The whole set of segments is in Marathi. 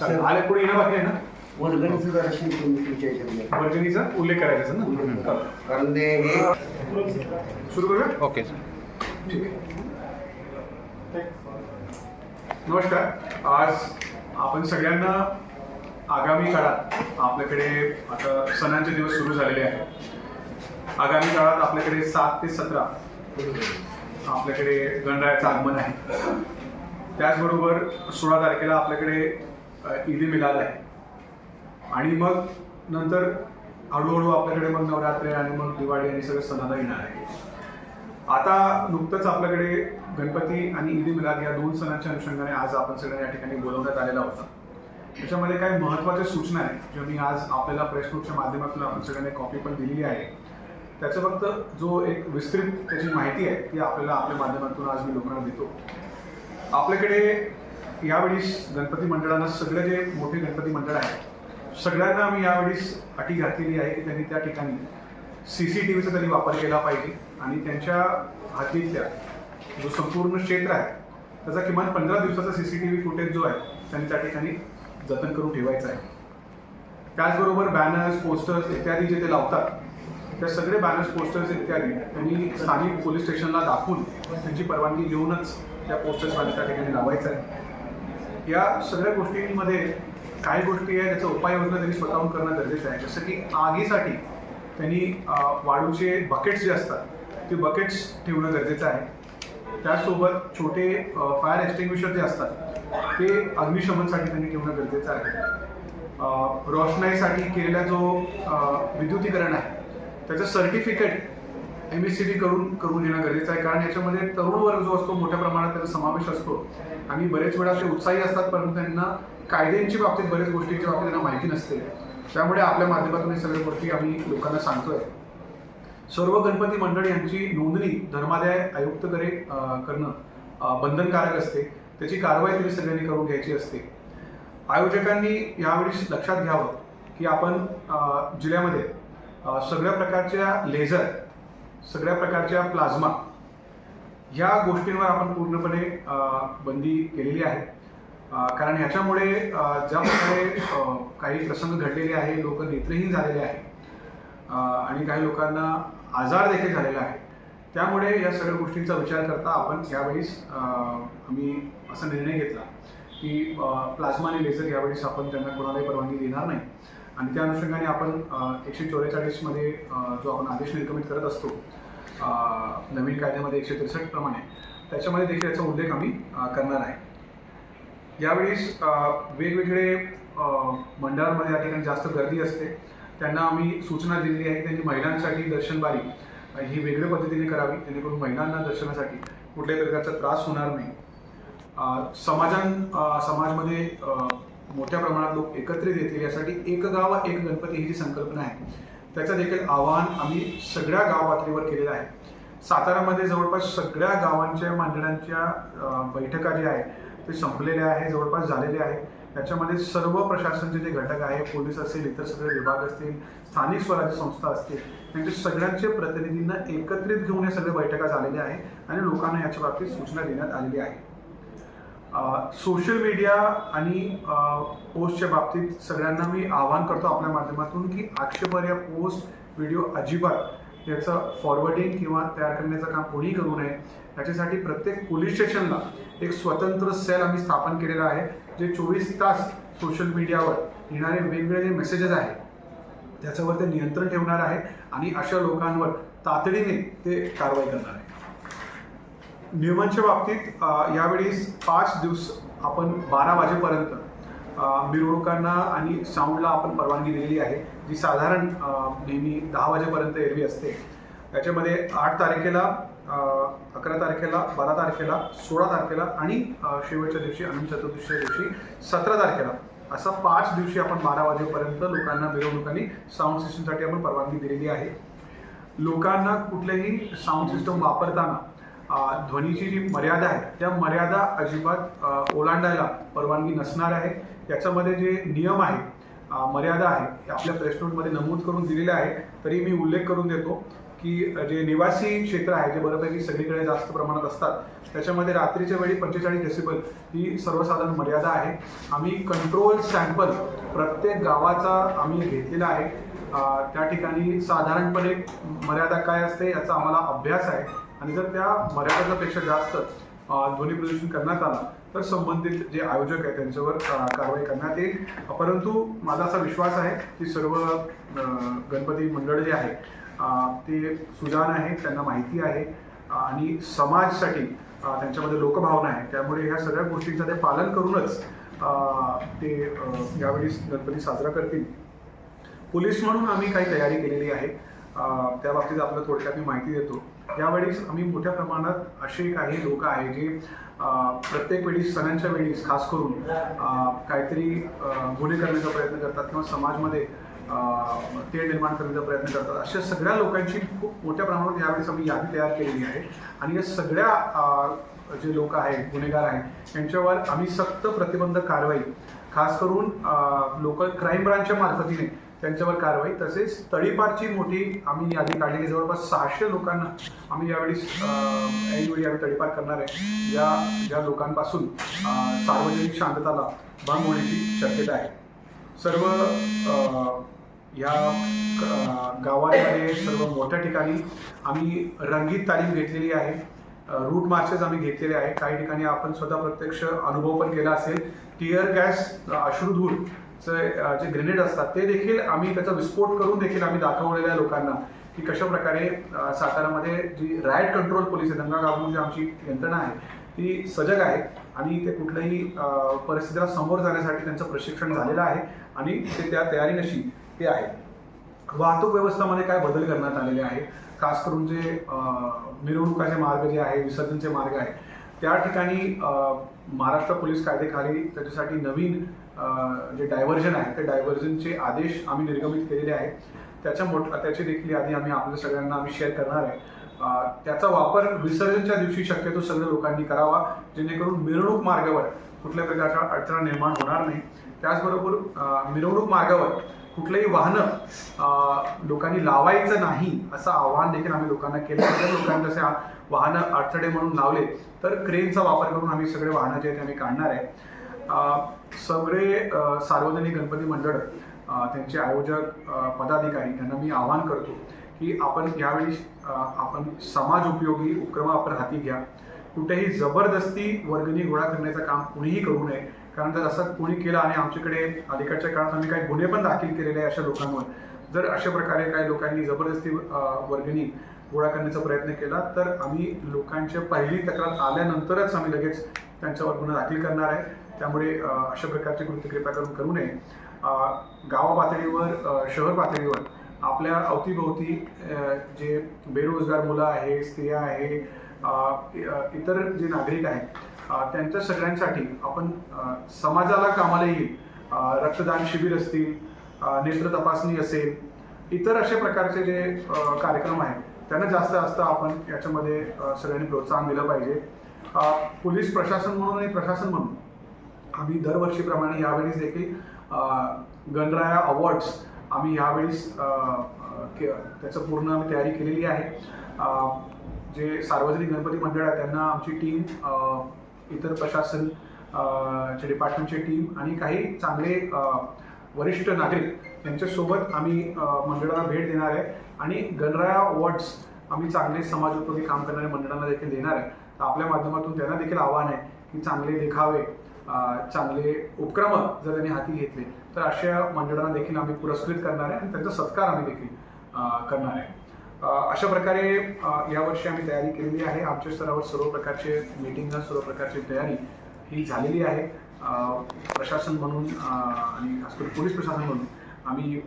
चालेल. आले पुढे येणं बाकी आहे ना? वर्गणीचं जराशी तुम्ही तुमच्या ह्याच्यामध्ये वर्गणीचा उल्लेख करायचा ना? उल्लेख करा. चालेल. कारण ते हे सुरू करूया? ओके ठीक आहे. नमस्कार. आज आपण सगळ्यांना आगामी काळात आपल्याकडे आता सणांचे दिवस सुरू झालेले आहेत. आगामी काळात आपल्याकडे सात ते सतरा आपल्याकडे गणरायाचं आगमन आहे. त्याचबरोबर सोळा तारखेला आपल्याकडे ईद मिलाद आहे. आणि मग नंतर हळूहळू आपल्याकडे मग नवरात्र आणि मग दिवाळी आणि सगळं सणाला येणार आहे. आता नुकतंच आपल्याकडे गणपती आणि ईद मिलाद या दोन सणांच्या अनुषंगाने आज आपण सगळ्या या ठिकाणी बोलवण्यात आलेला होता. त्याच्यामध्ये काही महत्त्वाच्या सूचना आहेत ज्या मी आज आपल्याला प्रेस माध्यमातून आपण सगळ्यांनी कॉपी पण दिलेली आहे. त्याचं फक्त जो एक विस्तृत त्याची माहिती आहे ती आपल्याला आपल्या माध्यमातून आज मी लोकांना देतो. आपल्याकडे यावेळीस गणपती मंडळानं सगळे जे मोठे गणपती मंडळ आहे सगळ्यांना आम्ही यावेळीस अटी घातलेली आहे की त्यांनी त्या ठिकाणी सी सी टी व्हीचा त्यांनी वापर केला पाहिजे आणि त्यांच्या हातीतल्या जो संपूर्ण क्षेत्र आहे त्याचा किमान पंधरा दिवसाचा C C T V footage जो आहे त्यांनी त्या ठिकाणी जतन करून ठेवायचा आहे. त्याचबरोबर बॅनर्स पोस्टर्स इत्यादी जे ते लावतात त्या सगळे बॅनर्स पोस्टर्स इत्यादी त्यांनी स्थानिक पोलीस स्टेशनला दाखवून त्यांची परवानगी घेऊनच त्या पोस्टर्स त्या ठिकाणी लावायचं आहे. या सगळ्या गोष्टींमध्ये काही गोष्टी आहे त्याचा उपाययोजना त्यांनी स्वतःहून करणं गरजेचं आहे. जसं की आगीसाठी त्यांनी वाळूचे बकेट्स जे असतात ते बकेट्स ठेवणं गरजेचं आहे. त्याचसोबत छोटे फायर एक्स्टिंग्विशर जे असतात ते अग्निशमनसाठी त्यांनी ठेवणं गरजेचं आहे. रोषणाईसाठी केलेला जो विद्युतीकरण आहे त्याचं certificate M S C D करून करून घेणं गरजेचं आहे. कारण याच्यामध्ये तरुण वर्ग जो असतो मोठ्या प्रमाणात त्याचा समावेश असतो. आणि बरेच वेळा ते उत्साही असतात परंतु त्यांना कायद्यांची बाबतीत बऱ्याच गोष्टींच्या बाबतीत त्यांना माहिती नसते. त्यामुळे आपल्या माध्यमातून हे सगळ्या गोष्टी आम्ही लोकांना सांगतोय. सर्व गणपती मंडळ यांची नोंदणी धर्मादाय आयुक्तकडे अं, करणं बंधनकारक असते. त्याची कारवाई तुम्ही सगळ्यांनी करून घ्यायची असते. आयोजकांनी यावेळी लक्षात घ्यावं की आपण जिल्ह्यामध्ये सगळ्या प्रकारच्या लेझर सगळ्या प्रकारच्या प्लाझ्मा ह्या गोष्टींवर आपण पूर्णपणे बंदी केलेली आहे. कारण ह्याच्यामुळे ज्या प्रकारे काही प्रसंग घडलेले आहे लोक नेत्रहीन झालेले आहे आणि काही लोकांना आजार देखील झालेला आहे. त्यामुळे या सगळ्या गोष्टींचा विचार करता आपण यावेळीस आम्ही असा निर्णय घेतला की प्लाझ्मा आणि लेझर यावेळेस आपण त्यांना कोणालाही परवानगी देणार नाही. आणि त्या अनुषंगाने आपण एकशे चौवेचाळीसमध्ये जो आपण आदेश निर्गमित करत असतो नवीन कायद्यामध्ये एकशे त्रेसष्ट प्रमाणे त्याच्यामध्ये देखील याचा उल्लेख आम्ही करणार आहे. यावेळेस वेगवेगळे मंडळांमध्ये या ठिकाणी जास्त गर्दी असते. त्यांना आम्ही सूचना दिलेली आहे त्यांनी महिलांसाठी दर्शनबारी ही वेगळ्या पद्धतीने करावी जेणेकरून महिलांना दर्शनासाठी कुठल्याही प्रकारचा त्रास होणार नाही. समाजां समाजमध्ये मोठ्या प्रमाणात लोक एकत्रित येतील यासाठी एक गाव एक गणपती ही जी संकल्पना आहे त्याचं देखील आवाहन आम्ही सगळ्या गाव पातळीवर केलेलं आहे. सातारामध्ये जवळपास सगळ्या गावांच्या मंडळांच्या बैठका ज्या आहेत ते संपलेल्या आहे जवळपास झालेल्या आहे त्याच्यामध्ये सर्व प्रशासनचे जे घटक आहे पोलीस असेल इतर सगळे विभाग असतील स्थानिक स्वराज्य संस्था असतील त्यांचे सगळ्यांचे प्रतिनिधींना एकत्रित घेऊन या सगळ्या बैठका झालेल्या आहे आणि लोकांना याच्या बाबतीत सूचना देण्यात आलेली आहे सोशल मीडिया आणि पोस्टच्या बाबतीत सगळ्यांना मी आवाहन करतो आपल्या माध्यमातून की आक्षेपार्ह पोस्ट व्हिडिओ अजिबात याचं फॉरवर्डिंग किंवा तयार करण्याचं काम कोणी करू नये. याच्यासाठी प्रत्येक पोलीस स्टेशनला एक स्वतंत्र सेल आम्ही स्थापन केलेलं आहे जे चोवीस तास सोशल मीडियावर येणारे वेगवेगळे मेसेजेस आहेत त्याच्यावर ते नियंत्रण ठेवणार आहे आणि अशा लोकांवर तातडीने ते कारवाई करणार आहे. नियमांच्या बाबतीत यावेळेस यावेळी पाच दिवस आपण बारा वाजेपर्यंत मिरवणुकांना आणि साऊंडला आपण परवानगी दिलेली आहे जी साधारण नेहमी दहा वाजेपर्यंत एरवी असते. त्याच्यामध्ये आठ तारखेला अकरा तारखेला बारा तारखेला सोळा तारखेला आणि शेवटच्या दिवशी अनंत चतुर्दशीच्या दिवशी सतरा तारखेला असा पाच दिवशी आपण बारा वाजेपर्यंत लोकांना मिरवणुकांनी साऊंड सिस्टमसाठी आपण परवानगी दिलेली आहे. लोकांना कुठलेही साऊंड सिस्टम वापरताना ध्वनीची जी मर्यादा आहे त्या मर्यादा अजिबात ओलांडायला परवानगी नसणार आहे. याच्यामध्ये जे नियम आहे मर्यादा आहे ते आपल्या प्रेस नोटमध्ये नमूद करून दिलेले आहे. तरी मी उल्लेख करून देतो की जे निवासी क्षेत्र आहे जे बऱ्यापैकी सगळीकडे जास्त प्रमाणात असतात त्याच्यामध्ये रात्रीच्या वेळी पंचेचाळीस डेसिबल ही सर्वसाधारण मर्यादा आहे. आम्ही कंट्रोल सॅम्पल प्रत्येक गावाचा आम्ही घेतलेला आहे. त्या ठिकाणी साधारणपणे मर्यादा काय असते याचा आम्हाला अभ्यास आहे. आणि जर त्या मर्यादेपेक्षा जास्त ध्वनी प्रदूषण करण्यात आलं तर संबंधित जे आयोजक आहेत त्यांच्यावर कारवाई करण्यात येईल. परंतु माझा असा विश्वास आहे की सर्व गणपती मंडळ जे आहे ते सुजान आहे त्यांना माहिती आहे आणि समाजसाठी त्यांच्यामध्ये लोकभावना आहे. त्यामुळे ह्या सगळ्या गोष्टींचं ते पालन करूनच ते यावेळी गणपती साजरा करतील. पोलीस म्हणून आम्ही काही तयारी केलेली आहे. त्या बाबतीत आपलं थोडक्यात मी माहिती देतो. यावेळीस आम्ही मोठ्या प्रमाणात असे काही लोक आहे जे प्रत्येक वेळी सणांच्या वेळीस खास करून काहीतरी गुन्हे करण्याचा प्रयत्न करतात किंवा समाजमध्ये ते निर्माण करण्याचा प्रयत्न करतात. अशा सगळ्या लोकांची खूप मोठ्या प्रमाणात यावेळेस आम्ही यादी तयार केलेली आहे. आणि या सगळ्या जे लोक आहेत गुन्हेगार आहेत यांच्यावर आम्ही सक्त प्रतिबंधक कारवाई खास करून लोकल क्राईम ब्रांचच्या मार्फतीने त्यांच्यावर कारवाई. तसेच तळीपारची मोठी आम्ही यादी काढलेली जवळपास सहाशे लोकांना आम्ही यावेळी अं, ऐनवेळी आम्ही तळीपार करणार आहे. ज्या ज्या लोकांपासून सार्वजनिक शांतताला भंग होण्याची शक्यता आहे. सर्व या गावांमध्ये सर्व मोठ्या ठिकाणी आम्ही रंगीत तालीम घेतलेली आहे. रूट मार्चेस आम्ही घेतलेले आहे. काही ठिकाणी आपण स्वतः प्रत्यक्ष अनुभव पण केला असेल. टिअर गॅस अश्रुधूर जे ग्रेनेड असतात ते देखील आम्ही त्याचा विस्फोट करून देखील आम्ही दाखवलेल्या लोकांना की कशा प्रकारे सातारामध्ये जी रायट कंट्रोल पोलीस आहे दंगा घालून जी आमची यंत्रणा आहे ती सजग आहे. आणि ते कुठल्याही परिस्थितीला समोर जाण्यासाठी त्यांचं प्रशिक्षण झालेलं आहे आणि ते त्या तयारीनशी ते आहे वाहतूक व्यवस्थामध्ये काय बदल करण्यात आलेले आहे खास करून जे मिरवणुकाचे मार्ग जे आहे विसर्जनचे मार्ग आहे त्या ठिकाणी महाराष्ट्र पोलीस कायद्याखाली त्याच्यासाठी नवीन जे डायव्हर्जन आहे ते डायव्हर्जनचे आदेश आम्ही निर्गमित केलेले आहेत. त्याच्या मोठ त्याची देखील यादी आम्ही आपल्या सगळ्यांना आम्ही शेअर करणार आहे. त्याचा वापर विसर्जनच्या दिवशी शक्यतो सगळ्या लोकांनी करावा जेणेकरून मिरवणूक मार्गावर कुठल्या प्रकारच्या अडचण निर्माण होणार नाही. त्याचबरोबर मिरवणूक मार्गावर कुठलंही वाहनं लोकांनी लावायचं नाही असं आवाहन देखील आम्ही लोकांना केलं. जर लोकांनी जसे वाहनं अडथळे म्हणून लावले तर क्रेनचा वापर करून आम्ही सगळे वाहनं जे आहेत ते आम्ही काढणार आहे. सगळे सार्वजनिक गणपती मंडळ त्यांचे आयोजक पदाधिकारी त्यांना मी आवाहन करतो की आपण यावेळी आपण समाज उपयोगी उपक्रम आपण हाती घ्या. कुठेही जबरदस्ती वर्गणी गोळा करण्याचं काम कुणीही करू नये. कारण जर असं कोणी केलं आणि आमच्याकडे अलीकडच्या काळात आम्ही काही गुन्हे पण दाखल केलेले आहे अशा लोकांवर. जर अशा प्रकारे काही लोकांनी जबरदस्ती वर्गणी गोळा करण्याचा प्रयत्न केला तर आम्ही लोकांच्या पहिली तक्रार आल्यानंतरच आम्ही लगेच त्यांच्यावर गुन्हा दाखल करणार आहे. त्यामुळे अशा प्रकारची कृत्य कृपा करून करू नये. गाव गावा पातळीवर शहर पातळीवर आपल्या अवतीभोवती जे बेरोजगार मुलं आहे स्त्रिया आहे इतर जे नागरिक आहेत त्यांच्या सगळ्यांसाठी आपण समाजाला कामाला येईल. रक्तदान शिबिर असतील नेत्र तपासणी असेल इतर अशा प्रकारचे जे कार्यक्रम आहेत त्यांना जास्त जास्त आपण याच्यामध्ये सगळ्यांनी प्रोत्साहन दिलं पाहिजे. पोलीस प्रशासन म्हणून आणि प्रशासन म्हणून आम्ही दरवर्षीप्रमाणे यावेळीस देखील गणराया अवॉर्ड्स आम्ही यावेळीस के- त्याचं पूर्ण आम्ही तयारी केलेली आहे. जे सार्वजनिक गणपती मंडळ आहे त्यांना आमची टीम इतर प्रशासन चे डिपार्टमेंटची टीम आणि काही चांगले वरिष्ठ नागरिक यांच्यासोबत आम्ही मंडळाला भेट देणार आहे. आणि गणराया अवॉर्ड्स आम्ही चांगले समाज उपयोगी काम करणाऱ्या मंडळांना देखील देणार आहे. तर आपल्या माध्यमातून त्यांना देखील आव्हान आहे की चांगले देखावे चांगले उपक्रम जर त्यांनी हाती घेतले तर अशा मंडळांना देखील आम्ही पुरस्कृत करणार आहे आणि त्यांचा सत्कार आम्ही देखील करणार आहे. अशा प्रकारे यावर्षी आम्ही तयारी केलेली आहे. आमच्या स्तरावर सर्व प्रकारचे मीटिंगला सर्व प्रकारची तयारी ही झालेली आहे. प्रशासन म्हणून आणि खास करून पोलीस प्रशासन म्हणून आम्ही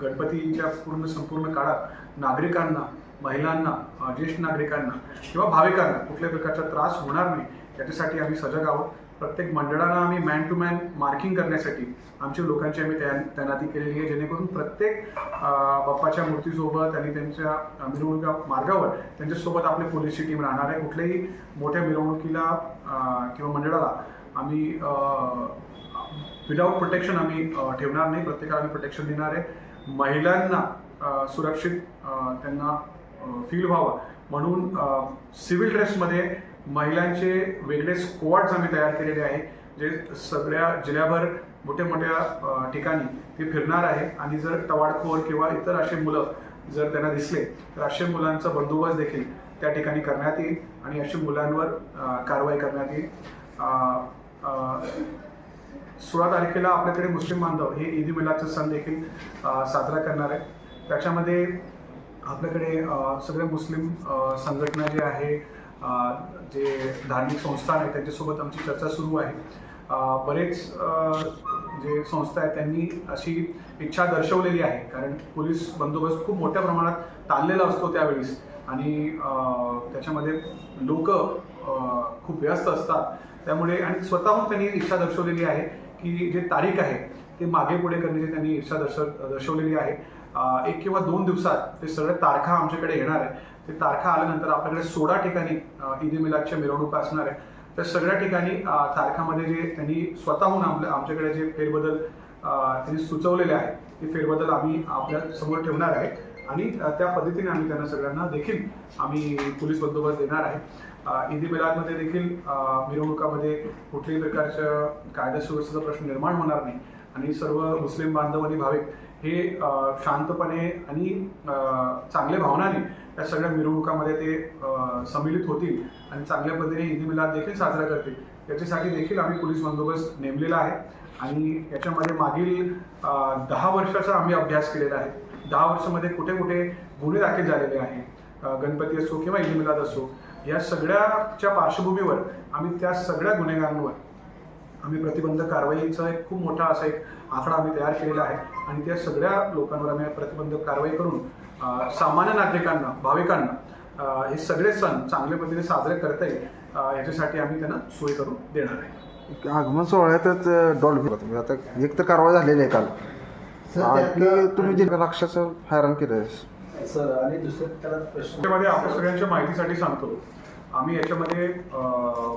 गणपतीच्या पूर्ण संपूर्ण काळात नागरिकांना महिलांना ज्येष्ठ नागरिकांना किंवा भाविकांना कुठल्याही प्रकारचा त्रास होणार नाही याच्यासाठी आम्ही सजग आहोत. प्रत्येक मंडळांना आम्ही मॅन टू मॅन मार्किंग करण्यासाठी आमच्या लोकांची आम्ही तया तैनाती केलेली आहे. जेणेकरून प्रत्येक बाप्पाच्या मूर्तीसोबत आणि त्यांच्या मिरवणुका मार्गावर त्यांच्यासोबत आपली पोलीसची टीम राहणार आहे. कुठल्याही मोठ्या मिरवणुकीला किंवा मंडळाला आम्ही विदाऊट प्रोटेक्शन आम्ही ठेवणार नाही. प्रत्येकाला आम्ही प्रोटेक्शन देणार आहे. महिलांना सुरक्षित त्यांना फील व्हावं. म्हणून सिव्हिल ड्रेसमध्ये महिलांचे वेगळे स्क्वॉड्स आम्ही तयार केलेले आहे जे सगळ्या जिल्ह्याभर मोठ्या मोठ्या ठिकाणी ते फिरणार आहे. आणि जर तवाडखोर किंवा इतर असे मुलं जर त्यांना दिसले तर अशा मुलांचा बंदोबस्त देखील त्या ठिकाणी करण्यात येईल आणि अशा मुलांवर कारवाई करण्यात येईल. सोळा तारखेला आपल्याकडे मुस्लिम बांधव हे ईद मिलाचा सण देखील साजरा करणार आहे त्याच्यामध्ये आपल्याकडे सगळे मुस्लिम संघटना जे आहे जे धार्मिक संस्था आहे त्यांच्यासोबत आमची चर्चा सुरू आहे. बरेच जे संस्था आहेत त्यांनी अशी इच्छा दर्शवलेली आहे. कारण पोलीस बंदोबस्त खूप मोठ्या प्रमाणात ताणलेला असतो त्यावेळेस. आणि त्याच्यामध्ये लोक खूप व्यस्त असतात. त्यामुळे आणि स्वतःहून त्यांनी इच्छा दर्शवलेली आहे की जे तारीख आहे ते मागे पुढे करण्याची त्यांनी इच्छा दर्शव दर्शवलेली आहे. एक किंवा दोन दिवसात ते सगळ्या तारखा आमच्याकडे येणार आहे. ते तारखा आल्यानंतर आपल्याकडे सोळा ठिकाणी ईद मिलादच्या मिरवणुका असणार आहे. त्या सगळ्या ठिकाणी तारखामध्ये जे त्यांनी स्वतःहून आपल्या आमच्याकडे जे फेरबदल त्यांनी सुचवलेले आहे ते फेरबदल आम्ही आपल्यासमोर ठेवणार आहे. आणि त्या पद्धतीने आम्ही त्यांना सगळ्यांना देखील आम्ही पोलीस बंदोबस्त देणार आहे. अ, ईद मिलादमध्ये देखील मिरवणुकामध्ये कुठल्याही प्रकारच्या कायदा सुव्यवस्थेचा प्रश्न निर्माण होणार नाही. आणि सर्व मुस्लिम बांधव आणि भाविक हे शांतपणे आणि चांगल्या भावनाने या सगळ्या मिरवणुकामध्ये ते सम्मिलित होतील आणि चांगल्या पद्धतीने ईद मिलाद देखील साजरा करतील. याच्यासाठी देखील आम्ही पोलीस बंदोबस्त नेमलेला आहे आणि याच्यामध्ये मागील दहा वर्षाचा आम्ही अभ्यास केलेला आहे. दहा वर्षामध्ये कुठे कुठे गुन्हे दाखल झालेले आहे गणपती असो किंवा ईद मिलाद असो या सगळ्याच्या पार्श्वभूमीवर आम्ही त्या सगळ्या गुन्हेगारांवर आम्ही प्रतिबंध कारवाईचा एक खूप मोठा असा एक आकडा आम्ही तयार केलेला आहे. आणि त्या सगळ्या लोकांवर आम्ही प्रतिबंधक कारवाई करून सामान्य नागरिकांना भाविकांना हे सगळे सण चांगल्या पद्धतीने साजरे करता येईल याच्यासाठी आम्ही त्यांना सोय करून देणार आहे. आगमन सोहळ्यातच डॉल्फिन तुम्ही आता एक तर कारवाई झालेली आहे काल. सर आणखी त्यातलं- तुम्ही जे लक्षाचं हैराण केलं सर आणि दुसरं त्याला प्रश्न आपल्या सगळ्यांच्या माहितीसाठी सांगतो. आम्ही याच्यामध्ये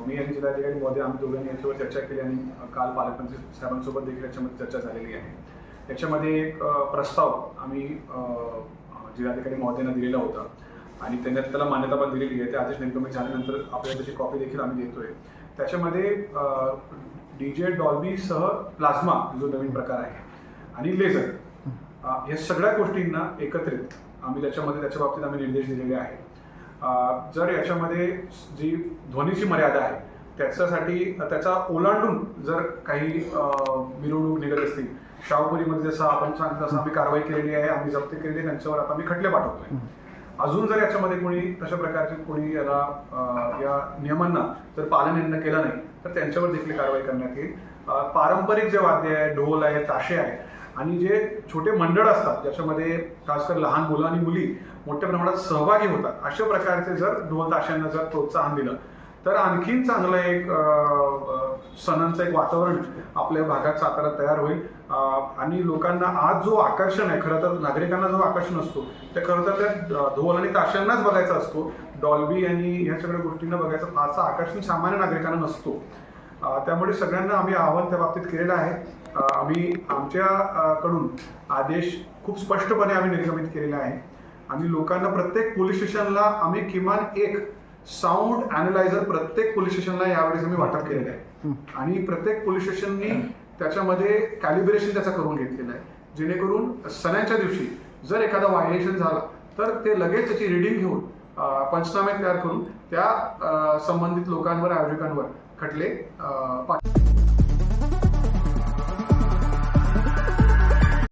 मी आणि जिल्हाधिकारी मोदी आम्ही दोघांनी याच्यावर चर्चा केली आणि काल पालकमंत्री साहेबांसोबत देखील याच्यामध्ये चर्चा झालेली आहे. याच्यामध्ये एक प्रस्ताव आम्ही जिल्हाधिकारी महोदयांना दिलेला होता. आणि त्यांनी त्याला मान्यता पण दिलेली आहे. ते आदेश निर्गमित म्हणजे झाल्यानंतर आपल्याला त्याची कॉपी देखील आम्ही देतोय. त्याच्यामध्ये डी जे डॉल्बीसह प्लाझ्मा जो नवीन प्रकार आहे आणि लेझर या सगळ्या गोष्टींना एकत्रित आम्ही त्याच्यामध्ये त्याच्या बाबतीत आम्ही निर्देश दिलेले आहे जर याच्यामध्ये जी ध्वनीची मर्यादा आहे त्याच्यासाठी त्याचा ओलांडून जर काही मिरवणूक निघत असतील शाहपुरीमध्ये जसं आपण सांगितलं तसं आम्ही कारवाई केलेली आहे आम्ही जप्त केलेली आहे त्यांच्यावर आता आम्ही खटले पाठवतोय. अजून जर याच्यामध्ये कोणी तशा प्रकारचे कोणी याला या नियमांना जर पालन यांना केलं नाही तर त्यांच्यावर देखील कारवाई करण्यात येईल. पारंपरिक जे वाद्य आहे ढोल आहे ताशे आहे आणि जे छोटे मंडळ असतात ज्याच्यामध्ये खासकर लहान मुलं आणि मुली मोठ्या प्रमाणात सहभागी होतात अशा प्रकारचे जर ढोल ताशांना जर प्रोत्साहन दिलं तर आणखीन चांगलं एक सणांचं एक वातावरण आपल्या भागात सातारा तयार होईल. आणि लोकांना आज जो आकर्षण आहे खरं तर नागरिकांना जो आकर्षण असतो ते खरं तर त्या ढोल आणि ताशांनाच बघायचा असतो. डॉल्बी आणि ह्या सगळ्या गोष्टींना बघायचं फारसा आकर्षण सामान्य नागरिकांना नसतो. त्यामुळे सगळ्यांना आम्ही आव्हान त्या बाबतीत केलेलं आहे. आम्ही आमच्याकडून आदेश खूप स्पष्टपणे आम्ही निर्गमित केलेला आहे. आणि लोकांना प्रत्येक पोलीस स्टेशनला आम्ही किमान एक साऊंड अॅनालायझर प्रत्येक पोलीस स्टेशनला यावेळेस आम्ही वाटप केलेलं आहे. आणि प्रत्येक पोलीस स्टेशननी त्याच्यामध्ये कॅलिब्रेशन त्याचा करून घेतलेलं आहे. जेणेकरून सणाच्या दिवशी जर एखादा व्हायलेशन झाला तर ते लगेच त्याची रिडिंग घेऊन पंचनामे तयार करून त्या संबंधित लोकांवर आयोजकांवर खटले पाठ